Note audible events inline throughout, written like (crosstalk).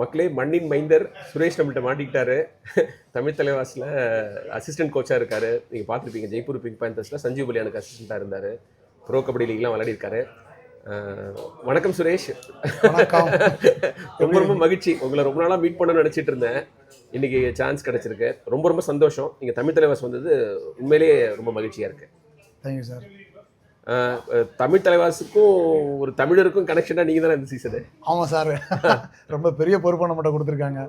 மக்களே மண்ணின் மைந்தர் சுரேஷ் நம்மள்ட்ட மாட்டிக்கிட்டாரு. தமிழ் தலைவாஸில் அசிஸ்டன்ட் கோச்சாக இருக்காரு. நீங்கள் பார்த்துருப்பீங்க ஜெய்ப்பூர் பிங்க் பேந்தர்ஸில் சஞ்சீவ் பலியானுக்கு அசிஸ்டண்ட்டாக இருந்தார். ப்ரோ கபடி லீக்லாம் விளையாடிருக்காரு. வணக்கம் சுரேஷ். ரொம்ப ரொம்ப மகிழ்ச்சி. உங்களை ரொம்ப நாளாக மீட் பண்ணணும்னு நினச்சிட்டு இருந்தேன். இன்னைக்கு சான்ஸ் கிடைச்சிருக்கு. ரொம்ப ரொம்ப சந்தோஷம். நீங்கள் தமிழ் தலைவாஸ் வந்தது உண்மையிலேயே ரொம்ப மகிழ்ச்சியாக இருக்கு. தேங்க்யூ சார் தமிழ் தலைவாஸுக்கும் ஒரு தமிழருக்கும் கனெக்ஷனாக நீங்கள் தானே இந்த சீசனு ஆமாம் சார். (laughs) ரொம்ப பெரிய பொறுப்பை நம்மகிட்ட கொடுத்துருக்காங்க.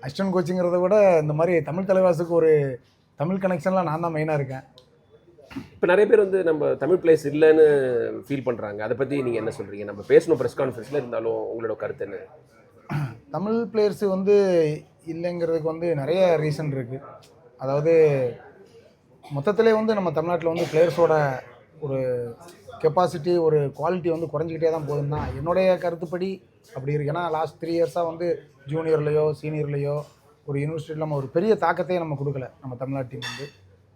அசிஸ்டன்ட் கோச்சிங்கிறத விட இந்த மாதிரி தமிழ் தலைவாசுக்கு ஒரு தமிழ் கனெக்ஷன்லாம் நான் தான் மெயினாக இருக்கேன். இப்போ நிறைய பேர் வந்து நம்ம தமிழ் பிளேஸ் இல்லைன்னு ஃபீல் பண்ணுறாங்க அதை பற்றி நீங்கள் என்ன சொல்கிறீங்க நம்ம பேசணும் ப்ரெஸ் கான்ஃபரன்ஸில் இருந்தாலும் உங்களோட கருத்து என்ன? தமிழ் பிளேயர்ஸ் வந்து இல்லைங்கிறதுக்கு வந்து நிறைய ரீசன் இருக்குது அதாவது மொத்தத்திலே வந்து நம்ம தமிழ்நாட்டில் வந்து பிளேயர்ஸோட ஒரு கெப்பாசிட்டி ஒரு குவாலிட்டி வந்து குறைஞ்சிக்கிட்டே தான் போகுதுன்னு தான் என்னுடைய கருத்துப்படி அப்படி இருக்கு. ஏன்னா லாஸ்ட் த்ரீ இயர்ஸாக வந்து ஜூனியர்லேயோ சீனியர்லேயோ ஒரு யூனிவர்சிட்டியில் நம்ம ஒரு பெரிய தாக்கத்தையே நம்ம கொடுக்கல நம்ம தமிழ்நாட்டு டீம் வந்து.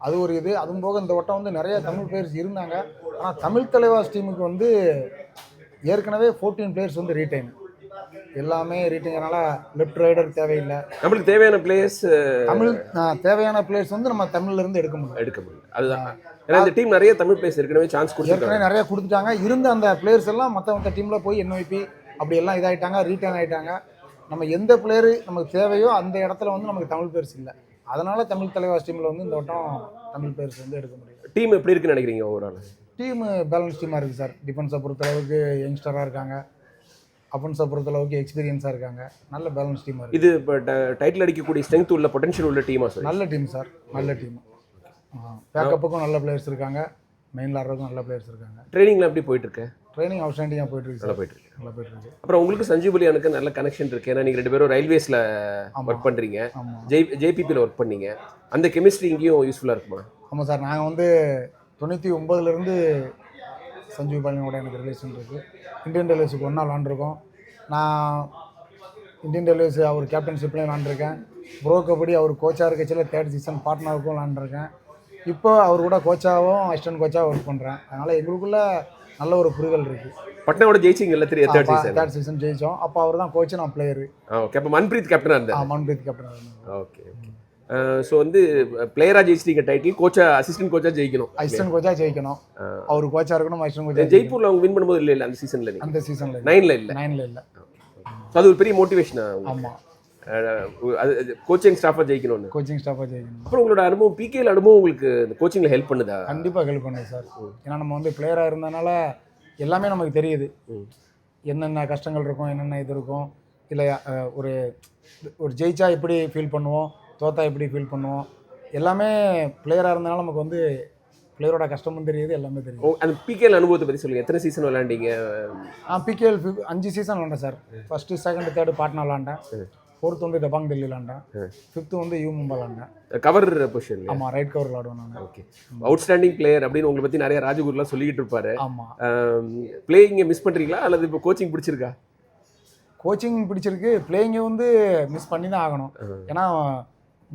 அது ஒரு இது. அதுவும் போக இந்த வட்டம் வந்து நிறைய தமிழ் பிளேயர்ஸ் இருந்தாங்க. ஆனால் தமிழ் தலைவாஸ் டீமுக்கு வந்து ஏற்கனவே ஃபோர்டீன் பிளேயர்ஸ் வந்து ரீடைன் எல்லாமே ரீட்டைங்கிறனால லெஃப்ட் ரைடர் தேவையில்லை. நம்மளுக்கு தேவையான பிளேயர்ஸ் தமிழ் தேவையான பிளேயர்ஸ் வந்து நம்ம தமிழ்ல இருந்து எடுக்க முடியும். எடுக்க முடியும். அதுதான். ஏன்னா இந்த டீம் நிறைய தமிழ் பிளேயர்ஸ் ஏற்கனவே சான்ஸ் கொடுத்துருக்காங்க. நிறைய கொடுத்துட்டாங்க. இருந்த அந்த பிளேயர்ஸ் எல்லாம் மற்ற மற்ற டீமில் போய் என்ஒய்பி அப்படி எல்லாம் இதாயிட்டாங்க ரீட்டைன் ஆயிட்டாங்க. நம்ம எந்த பிளேயர் நமக்கு தேவையோ அந்த இடத்துல வந்து நமக்கு தமிழ் பிளேயர்ஸ் இல்லை. அதனால தமிழ் தலைவாஸ் டீமில் வந்து இந்த வட்டம் தமிழ் பிளேயர்ஸ் வந்து எடுக்க முடியும் டீம் எப்படி இருக்குன்னு நினைக்கிறீங்க ஓவரால் டீம் பேலன்ஸ் டீமாக இருக்குது சார். டிஃபென்ஸை பொறுத்தளவுக்கு யங்ஸ்டராக இருக்காங்க. அஃபென்ஸை பொறுத்தளவுக்கு எக்ஸ்பீரியன்ஸாக இருக்காங்க. நல்ல பேலன்ஸ் டீமாக இருக்குது இது இப்போ டைட்டில் அடிக்கக்கூடிய ஸ்ட்ரென்த் உள்ள பொட்டன்ஷியல் உள்ள டீமா சார் நல்ல டீம் சார் நல்ல டீம் பேக்கப்புக்கும் நல்ல பிளேயர்ஸ் இருக்காங்க. மெயின் ஆடுறதுக்கும் நல்ல பிளேயர்ஸ் இருக்காங்க. ட்ரைனிங்லாம் எப்படி போயிட்டு இருக்கு ட்ரைனிங் அவுட்ஸ்டாண்டிங்காக போயிட்டு இருக்கு நல்லா போயிட்டு இருக்கு நல்லா போயிட்டு இருக்கு அப்புறம் உங்களுக்கு சஞ்சீவ் பலியானுக்கு நல்ல கனெக்ஷன் இருக்கு. ஏன்னா நீங்கள் ரெண்டு பேரும் ரயில்வேஸில் ஒர்க் பண்ணுறீங்க ஜெய் ஜேபிபியில் ஒர்க் பண்ணீங்க. அந்த கெமிஸ்ட்ரி இங்கேயும் யூஸ்ஃபுல்லாக இருக்குமா? ஆமாம் சார் நாங்கள் வந்து தொண்ணூற்றி ஒம்பதுலேருந்து சஞ்சீவ் பாலினோட எனக்கு ரிலேஷன் இருக்குது இந்தியன் ரயில்வேஸுக்கு ஒன்றா விளாண்டுருக்கோம். நான் இந்தியன் ரயில்வேஸ் அவர் கேப்டன்ஷிப்லேயும் விளாண்டுருக்கேன். ப்ரோ கபடி அவர் கோச்சாக இருக்கச்சில் தேர்ட் சீசன் பார்ட்னருக்கும் விளாண்டுருக்கேன். இப்போ அவர் கூட கோச்சாகவும் அசிஸ்டன்ட் கோச்சாகவும் ஒர்க் பண்ணுறேன் அதனால் எங்களுக்குள்ள நல்ல ஒரு புரிதல் இருக்குது பட்னாவோட ஜெயிச்சிங்கல்ல three third season third season ஜெயித்தோம் அப்போ அவர் தான் கோச்சு நான் பிளேயரு ஓகே அப்போ மன்பிரீத் கேப்டனாக இருந்தார். Manpreet captain okay okay so வந்து பிளேயராக ஜெயிச்சிட்டீங்க டைட்டில் கோச்சா அசிஸ்டன்ட் கோச்சா ஜெயிக்கணும். அசிஸ்டன்ட் கோச்சாக ஜெயிக்கணும். அவர் கோச்சாக இருக்கணும் அசிஸ்டன்ட் கோச்சாக ஜெய்ப்பூர்ல அவங்க வின் பண்ணும்போது இல்லை இல்லை அந்த சீசன்ல அந்த சீசனில் நைன்ல இல்லை. நைனில் இல்லை? அது ஒரு பெரிய மோட்டிவேஷனா ஆமாம் அது கோச்சிங் ஸ்டாஃபாக ஜெயிக்கணும்னு? கோச்சிங் ஸ்டாஃபாக ஜெயிக்கணும். அப்புறம் உங்களோட அனுபவம் பிகேல அனுபவம் உங்களுக்கு இந்த கோச்சிங்ல ஹெல்ப் பண்ணுதா? கண்டிப்பாக ஹெல்ப் பண்ணுது சார் ஏன்னா நம்ம வந்து பிளேயராக இருந்தனால எல்லாமே நமக்கு தெரியுது. என்னென்ன கஷ்டங்கள் இருக்கும் என்னென்ன இது இருக்கும் இல்லை ஒரு ஒரு ஜெயிச்சா எப்படி ஃபீல் பண்ணுவோம் தோத்தா எப்படி ஃபீல் பண்ணுவோம்? எல்லாமே பிளேயராக இருந்தனால நமக்கு வந்து பிளேயரோட கஷ்டமும் தெரியுது எல்லாமே தெரியுது. ஓ, அந்த பிகேல அனுபவத்தை பத்தி சொல்லுங்க. எத்தனை சீசன் விளையாண்டீங்க? நான் பிகேஎல் அஞ்சு சீசன் விளாண்டேன் sir. First second third Patna விளாண்டேன் ஃபோர்த் வந்து டபாங் டெல்லி விளாண்டேன் ஃபிஃப்த்து வந்து யூ மும்பை விளாண்டேன் கவர் பொசிஷன் ஆமாம் ரைட் கவர் விளாடுவேன் நான். ஓகே அவுட்ஸ்டாண்டிங் பிளேயர் அப்படின்னு உங்களை பத்தி நிறைய ராஜகுருலாம் சொல்லிக்கிட்டு இருப்பாரு. ஆமாம் பிளேயிங்க மிஸ் பண்றீங்களா? அல்லது இப்போ கோச்சிங் பிடிச்சிருக்கா? கோச்சிங் பிடிச்சிருக்கு. பிளேயிங்கை வந்து மிஸ் பண்ணி தான் ஆகணும் ஏன்னா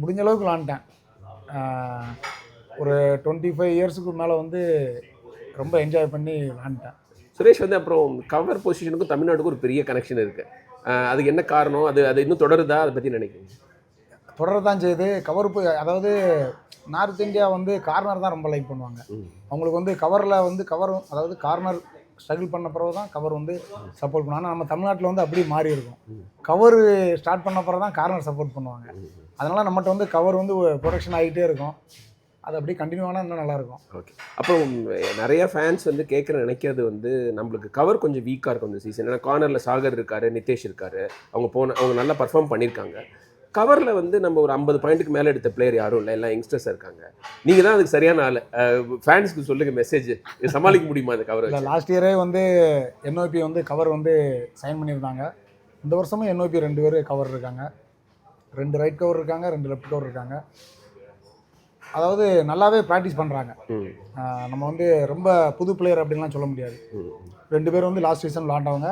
முடிஞ்ச அளவுக்கு விளாண்டுட்டேன். ஆஹ் ஒரு டுவெண்ட்டி ஃபைவ் இயர்ஸுக்கு மேலே வந்து ரொம்ப என்ஜாய் பண்ணி விளாண்டுட்டேன். சுரேஷ் வந்து அப்புறம் கவர் பொசிஷனுக்கும் தமிழ்நாட்டுக்கும் ஒரு பெரிய கனெக்ஷன் இருக்கு. அஹ் அதுக்கு என்ன காரணம்? அது அது இன்னும் தொடருதா? அதை பத்தி நினைக்கிறீங்க? தொடரதான் செய்யுது. கவர் போய் அதாவது நார்த் இந்தியா வந்து கார்னர் தான் ரொம்ப லைக் பண்ணுவாங்க. அவங்களுக்கு வந்து கவரில் வந்து கவர் அதாவது கார்னர் ஸ்ட்ரகிள் பண்ண பிறகு தான் கவர் வந்து சப்போர்ட் பண்ணுவாங்க. ஆனால் நம்ம தமிழ்நாட்டில் வந்து அப்படியே மாறி இருக்கும். கவர் ஸ்டார்ட் பண்ண பிறகு தான் கார்னர் சப்போர்ட் பண்ணுவாங்க அதனால் நம்மகிட்ட வந்து கவர் வந்து ப்ரொடக்ஷன் ஆகிட்டே இருக்கும். அது அப்படியே கண்டினியூ ஆனால் இன்னும் நல்லாயிருக்கும் ஓகே அப்புறம் நிறைய ஃபேன்ஸ் வந்து கேட்குற நினைக்கிறது வந்து நம்மளுக்கு கவர் கொஞ்சம் வீக்காக இருக்கும் இந்த சீசன் ஏன்னா கார்னரில் சாகர் இருக்காரு நிதேஷ் இருக்காரு. அவங்க போன அவங்க நல்லா பர்ஃபார்ம் பண்ணியிருக்காங்க கவரில் வந்து நம்ம ஒரு ஐம்பது பாயிண்ட்டுக்கு மேலே எடுத்த பிளேயர் யாரும் இல்லை. எல்லாம் யங்ஸ்டர்ஸ் இருக்காங்க. நீங்கள் தான் அதுக்கு சரியான ஆள். ஃபேன்ஸ்க்கு சொல்லுங்க மெசேஜ் சமாளிக்க முடியுமா அந்த கவர் இல்லை லாஸ்ட் இயரே வந்து என்ஓபி வந்து கவர் வந்து சைன் பண்ணியிருந்தாங்க. இந்த வருஷமும் என்ஓபி ரெண்டு பேர் கவர் இருக்காங்க. ரெண்டு ரைட் கவர் இருக்காங்க ரெண்டு லெஃப்ட் கவர் இருக்காங்க. அதாவது நல்லாவே ப்ராக்டிஸ் பண்ணுறாங்க நம்ம வந்து ரொம்ப புது பிளேயர் அப்படின்லாம் சொல்ல முடியாது. ரெண்டு பேரும் வந்து லாஸ்ட் சீசன் விளாண்டவங்க.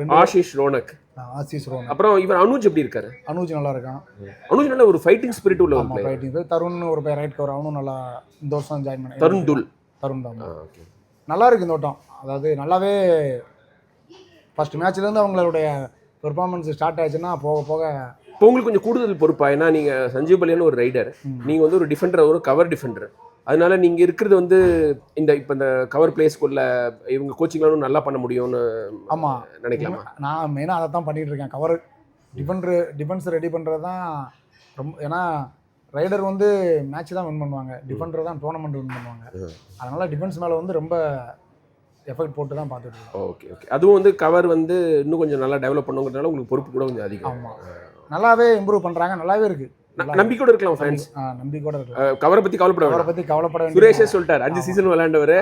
ரெண்டு ஆஷிஷ் ரோனக். ஆசிஸ் ரோன் அப்புறம் இவர் அனுஜ் எப்படி இருக்காரு? அனுஜ் நல்லா இருக்கான் அனுஜ் நல்ல ஒரு ஃபைட்டிங் ஸ்பிரிட் உள்ள ஒரு ஆமாம் ரைட்டிங் தருண் ஒரு பேர் ரைட் கவர் அவனும் நல்லா இந்த வருஷம் ஜாயின் பண்ணி தருண் துல் தருண் தான் ஓகே நல்லா இருக்கு இந்த வட்டம் அதாவது நல்லாவே ஃபர்ஸ்ட் மேட்ச்லேருந்து அவங்களுடைய பெர்ஃபார்மன்ஸ் ஸ்டார்ட் ஆச்சுன்னா போக போக இப்போ உங்களுக்கு கொஞ்சம் கூடுதல் பொறுப்பா? ஏன்னா நீங்க சஞ்சீவ் பலியான ஒரு ரைடர் நீங்க வந்து ஒரு டிஃபெண்டர் ஒரு கவர் டிஃபெண்டர் அதனால நீங்க இருக்கிறது வந்து இந்த இப்போ இந்த கவர் பிளேஸ்க்குள்ள இவங்க கோச்சிங்லாம் நல்லா பண்ண முடியும்னு ஆமாம் நினைக்கலாமா? நான் மெயினாக அதை தான் பண்ணிட்டு இருக்கேன். கவர் டிஃபெண்டர் டிஃபென்ஸ் ரெடி பண்ணுறது தான் ரொம்ப ஏன்னா ரைடர் வந்து மேட்ச் தான் வின் பண்ணுவாங்க. டிஃபெண்டர் தான் டோர்னமெண்ட் வின் பண்ணுவாங்க. அதனால டிஃபென்ஸ் மேலே வந்து ரொம்ப எஃபெக்ட் போட்டு தான் பார்த்துட்டு இருக்கோம். ஓகே ஓகே அதுவும் வந்து கவர் வந்து இன்னும் கொஞ்சம் நல்லா டெவலப் பண்ணுங்கிறதுனால உங்களுக்கு பொறுப்பு கூட கொஞ்சம் அதிகம். ஆமாம் நல்லாவே இம்ப்ரூவ் பண்ணுறாங்க நல்லாவே இருக்கு. நம்பிக்கையோட இருக்கலாம் ஃபேன்ஸ் நம்பிக்கையோட இருக்கு கவரை பத்தி கவலைப்பட வேண்டாம். பற்றி கவலைப்பட சுரேஷே சொல்லிட்டார். அஞ்சு சீசன் விளையாண்டவர்.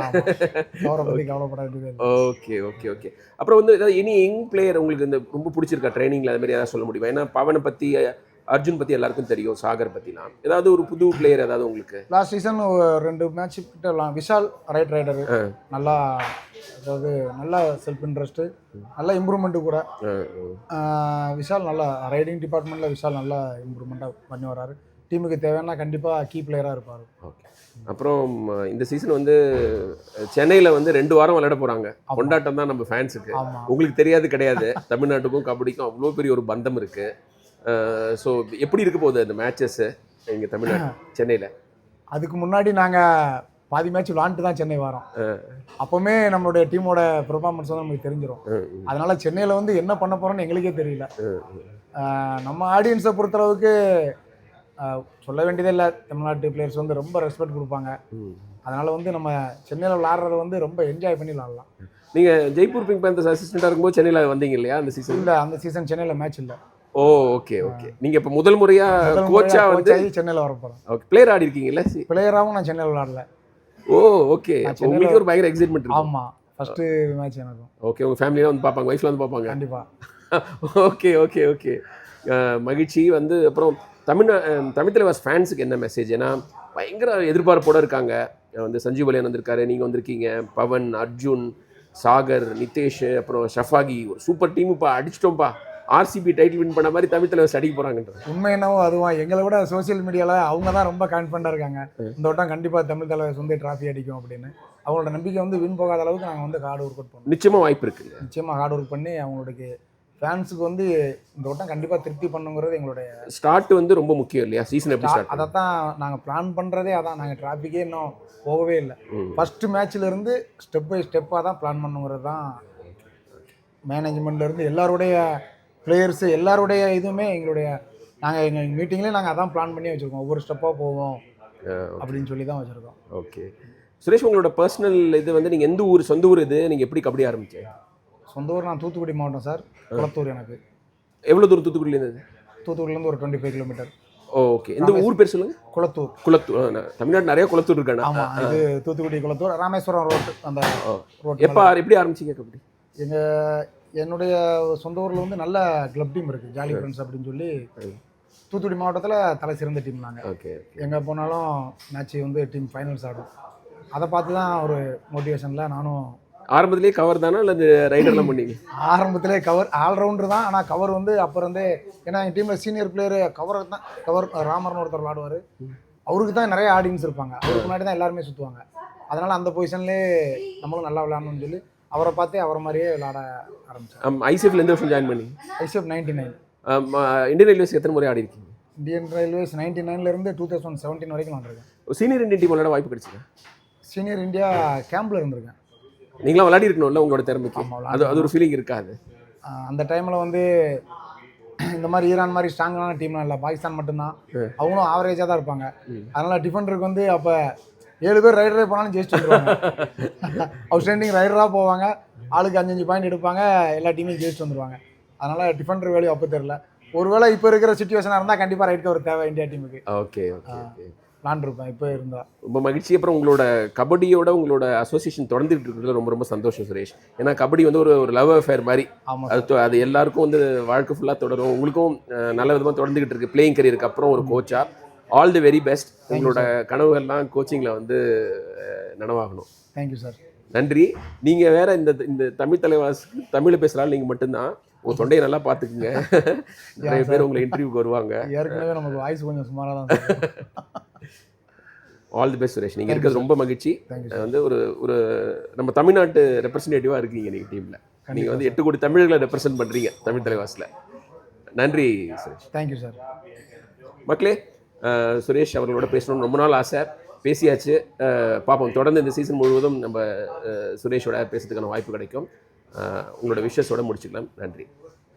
அவரை பற்றி கவலைப்பட. Okay okay okay. அப்புறம் வந்து ஏதாவது இனி யங் பிளேயர் உங்களுக்கு இந்த ரொம்ப பிடிச்சிருக்கா ட்ரைனிங்ல அது மாதிரி ஏதாவது சொல்ல முடியுமா? ஏன்னா பவனை பத்தி அர்ஜுன் பத்தி எல்லாருக்கும் தெரியும் சாகர் பத்திலாம். ஏதாவது ஒரு புது பிளேயர் ஏதாவது உங்களுக்கு? லாஸ்ட் சீசன் ரெண்டு மேட்ச் கிட்ட விஷால் ரைட் ரைடரு நல்லா அதாவது நல்ல செல்ஃப் இன்ட்ரெஸ்ட்டு நல்ல இம்ப்ரூவ்மெண்ட்டு கூட. விஷால் நல்லா ரைடிங் டிபார்ட்மெண்ட்டில் விஷால் நல்லா இம்ப்ரூவ்மெண்ட்டாக பண்ணி வராரு. டீமுக்கு தேவையான கண்டிப்பாக கீ பிளேயராக இருப்பார். ஓகே. அப்புறம் இந்த சீசன் வந்து சென்னையில் வந்து ரெண்டு வாரம் விளையாட போகிறாங்க கொண்டாட்டம் தான் நம்ம ஃபேன்ஸுக்கு உங்களுக்கு தெரியாது கிடையாது. தமிழ்நாட்டுக்கும் கபடிக்கும் அவ்வளோ பெரிய ஒரு பந்தம் இருக்கு. ஸோ எப்படி இருக்க போகுது அந்த மேட்சஸ் இங்கே தமிழ்நாடு சென்னையில். அதுக்கு முன்னாடி நாங்கள் பாதி மேட்ச் விளாண்டுட்டு தான் சென்னை வரோம். அப்போவுமே நம்மளுடைய டீமோட பெர்ஃபார்மன்ஸ் வந்து நமக்கு தெரிஞ்சிடும் அதனால சென்னையில் வந்து என்ன பண்ண போகிறோம்னு எங்களுக்கே தெரியல. நம்ம ஆடியன்ஸை பொறுத்தளவுக்கு சொல்ல வேண்டியதே இல்லை. தமிழ்நாட்டு பிளேயர்ஸ் வந்து ரொம்ப ரெஸ்பெக்ட் கொடுப்பாங்க. அதனால வந்து நம்ம சென்னையில் விளாட்றத வந்து ரொம்ப என்ஜாய் பண்ணி விளாட்லாம். நீங்கள் ஜெய்ப்பூர் பிங்க் பேந்தர்ஸ் அசிஸ்டண்ட்டாக இருக்கும்போது சென்னையில் வந்தீங்க இல்லையா அந்த சீசன் இல்லை அந்த சீசன் சென்னையில் மேட்ச் இல்லை. ஓ ஓகே ஓகே நீங்கள் இப்போ முதல் முறையாக கோச்சா வந்து சென்னையில் வர போகிறேன் ஓகே பிளேயர் ஆடி இருக்கீங்கல்ல? பிளேயராகவும் நான் சென்னையில் விளாடல ஓ ஓகே உங்களுக்கு ஒரு பயங்கர எக்ஸைட்மெண்ட் இருக்கும். ஆமாம் ஃபஸ்ட்டு மேட்ச் எனக்கும். ஓகே உங்கள் ஃபேமிலியெலாம் வந்து பார்ப்பாங்க ஒய்ஃப்லாம் வந்து பார்ப்பாங்க. கண்டிப்பாக ஓகே ஓகே ஓகே மகிழ்ச்சி. வந்து அப்புறம் தமிழ்நா அஹ் தமிழ் தலைவாஸ் ஃபேன்ஸுக்கு என்ன மெசேஜ் ஏன்னா பயங்கர எதிர்பார்ப்போட இருக்காங்க. வந்து சஞ்சீவ் பலியன் வந்திருக்காரு நீங்கள் வந்திருக்கீங்க. பவன் அர்ஜுன் சாகர் நிதேஷ் அப்புறம் ஷஃபாகி. ஒரு சூப்பர் டீமுப்பா அடிச்சிட்டோம்ப்பா. ஆர்சிபி டைட்டில் வின் பண்ண மாதிரி தமிழ் தலைவாஸ் அடிக்க போகிறாங்கன்ற உண்மை என்னவோ அதுவும் எங்களை விட சோஷியல் மீடியாவில் அவங்க தான் ரொம்ப கான்ஃபிடண்டாக இருக்காங்க. இந்த வட்டம் கண்டிப்பாக தமிழ் தலைவர் வந்து டிராஃபி அடிக்கும் அப்படின்னு. அவங்களோட நம்பிக்கை வந்து வின் போகாத அளவுக்கு நாங்கள் வந்து ஹார்ட் ஒர்க் அவுட் பண்ணோம். நிச்சயமாக வாய்ப்பு இருக்குங்க நிச்சயமாக ஹார்ட் ஒர்க் பண்ணி அவங்களுக்கு ஃபேன்ஸுக்கு வந்து இந்த வட்டம் கண்டிப்பாக திருப்தி பண்ணுங்கிறது எங்களுடைய ஸ்டார்ட் வந்து ரொம்ப முக்கியம் இல்லையா? சீசன் எப்படி ஸ்டார்ட் அதை தான் நாங்கள் பிளான் பண்ணுறதே அதான். நாங்கள் டிராஃபிக்கே இன்னும் போகவே இல்லை. ஃபஸ்ட்டு மேட்ச்லேருந்து ஸ்டெப் பை ஸ்டெப்பாக தான் பிளான் பண்ணுங்கிறது தான் மேனேஜ்மெண்ட்லேருந்து எல்லாருடைய பிளேயர்ஸு எல்லாருடைய இதுவுமே எங்களுடைய நாங்கள் எங்கள் மீட்டிங்லேயே நாங்கள் அதான் பிளான் பண்ணி வச்சுருக்கோம். ஒவ்வொரு ஸ்டெப்பாக போவோம் அப்படின்னு சொல்லி தான் வச்சுருக்கோம். ஓகே சுரேஷ் உங்களோட பர்சனல் இது வந்து நீங்கள் எந்த ஊர் சொந்த ஊர் இது? நீங்கள் எப்படி கபடி ஆரம்பிச்சீங்க? சொந்த ஊர் நான் தூத்துக்குடி மாவட்டம் சார். குளத்தூர் எனக்கு. எவ்வளோ தூரம் தூத்துக்குடியிலேருந்து ஒரு டுவெண்ட்டி ஃபைவ் கிலோமீட்டர் ஓகே இந்த ஊர் பேர் சொல்லுங்க. குளத்தூர். குளத்தூர் தமிழ்நாடு நிறைய குளத்தூர் இருக்காண்ணா? ஆமாம் இது தூத்துக்குடி குளத்தூர் ராமேஸ்வரம் ரோட்டு அந்த. ரோட் எப்போ எப்படி ஆரம்பிச்சீங்க கபடி? எங்கள் என்னுடைய சொந்த ஊரில் வந்து நல்ல கிளப் டீம் இருக்குது ஜாலி ஃப்ரெண்ட்ஸ் அப்படின்னு சொல்லி தூத்துக்குடி மாவட்டத்தில் தலை சிறந்த டீம் நாங்கள் ஓகே எங்கே போனாலும் மேட்ச் வந்து டீம் ஃபைனல்ஸ் ஆடும். அதை பார்த்து தான் ஒரு மோட்டிவேஷனில் நானும் ஆரம்பத்திலேயே கவர் தானா? இல்லை ரைடர்லாம் பண்ணீங்க? ஆரம்பத்திலே கவர் ஆல்ரவுண்டர் தான். ஆனால் கவர் வந்து அப்போ இருந்தே ஏன்னா எங்கள் டீமில் சீனியர் பிளேயர் கவர் தான் கவர் ராமர்னு ஒருத்தர் விளாடுவார் அவருக்கு தான் நிறைய ஆடியன்ஸ் இருப்பாங்க. அவருக்கு முன்னாடி தான் எல்லாருமே சுற்றுவாங்க அதனால் அந்த பொசிஷன்லேயே நம்மளும் நல்லா விளாடணும்னு சொல்லி அவரை பார்த்தே அவரை மாதிரியே விளாட ஆரம்பித்தேன் ஐசிஎஃப்ல எந்த வருஷம் ஜாயின் பண்ணி ICF ninety nine Indian Railways எத்தனை முறை ஆடி இருக்கீங்க? இந்தியன் ரயில்வேஸ் நைன்டி நைன்லேருந்து டூ தௌசண்ட் செவன்டீன் வரைக்கும் விளாண்டுருக்கேன் சீனியர் இந்தியன் டீம் விளையாட வாய்ப்பு கிடைச்சிங்க சீனியர் இந்தியா கேம்பில் இருந்திருக்கேன். நீங்களாம் விளையாடி இருக்கணும்ல உங்களோட திறமைக்கு. அது அது ஒரு ஃபீலிங் இருக்காது. அந்த டைமில் வந்து இந்த மாதிரி ஈரான் மாதிரி ஸ்ட்ராங்கான டீம்லாம் இல்லை. பாகிஸ்தான் மட்டும்தான். அவங்களும் ஆவரேஜாக தான் இருப்பாங்க. அதனால் டிஃபெண்டருக்கு வந்து அப்போ ஏழு பேர் ரைடரே போனாலும் ஜெயிச்சு வந்துருவாங்க. அவுட்ஸ்டாண்டிங் ரைடராக போவாங்க. ஆளுக்கு அஞ்சஞ்சு பாயிண்ட் எடுப்பாங்க. எல்லா டீமையும் ஜெயிச்சு வந்துருவாங்க. அதனால் டிஃபெண்டர் வேல்யூ அப்போ தெரில ஒருவேளை இப்போ இருக்கிற சுச்சுவேஷனாக இருந்தால் கண்டிப்பாக ரைட் கவர் தேவை இந்தியா டீமுக்கு ஓகே ஓகே ஓகே விளாண்டுருப்பேன் இப்போ இருந்தால் ரொம்ப மகிழ்ச்சி. அப்புறம் உங்களோட கபடியோட உங்களோட அசோசியேஷன் தொடர்ந்துட்டு இருக்கிறதுல ரொம்ப ரொம்ப சந்தோஷம் சுரேஷ். ஏன்னா கபடி வந்து ஒரு ஒரு லவ் அஃபேர் மாதிரி. அது அது எல்லாருக்கும் வந்து வாழ்க்கை ஃபுல்லாக தொடரும். உங்களுக்கும் நல்ல விதமாக தொடர்ந்துகிட்டு இருக்கு. பிளேயிங் கரியருக்கு அப்புறம் ஒரு கோச்சா ஆல் தி வெரி பெஸ்ட் உங்களோட கனவுகள்லாம் கோச்சிங்கில் வந்து நனவாகணும். தேங்க்யூ சார் நன்றி. நீங்கள் வேற இந்த இந்த தமிழ் தலைவாஸ் தமிழ் பேசுகிறாலும் நீங்கள் மட்டும்தான். உங்கள் தொண்டையை நல்லா பார்த்துக்குங்க. (laughs) நிறைய பேர் உங்களை இன்டர்வியூக்கு வருவாங்க. ஏற்கனவே நமக்கு வாய்ஸ் கொஞ்சம் சுமாராக தான். ஆல் தி பெஸ்ட் சுரேஷ் நீங்கள் இருக்கிறது ரொம்ப மகிழ்ச்சி. வந்து ஒரு ஒரு நம்ம தமிழ்நாட்டு ரெப்ரசன்டேட்டிவாக இருக்கீங்க நீங்கள் டீமில் நீங்கள் வந்து எட்டு கோடி தமிழர்களை ரெப்ரசென்ட் பண்ணுறீங்க தமிழ் தலைவாசில். நன்றி சுரேஷ் தேங்க்யூ சார் மக்களே சுரேஷ் அவர்களோட பேசணும்னு ரொம்ப நாள் ஆசை. பேசியாச்சு. பார்ப்போம் தொடர்ந்து இந்த சீசன் முழுவதும் நம்ம சுரேஷோட பேசுறதுக்கான வாய்ப்பு கிடைக்கும். உங்களோட விஷஸோட முடிச்சுக்கலாம். நன்றி.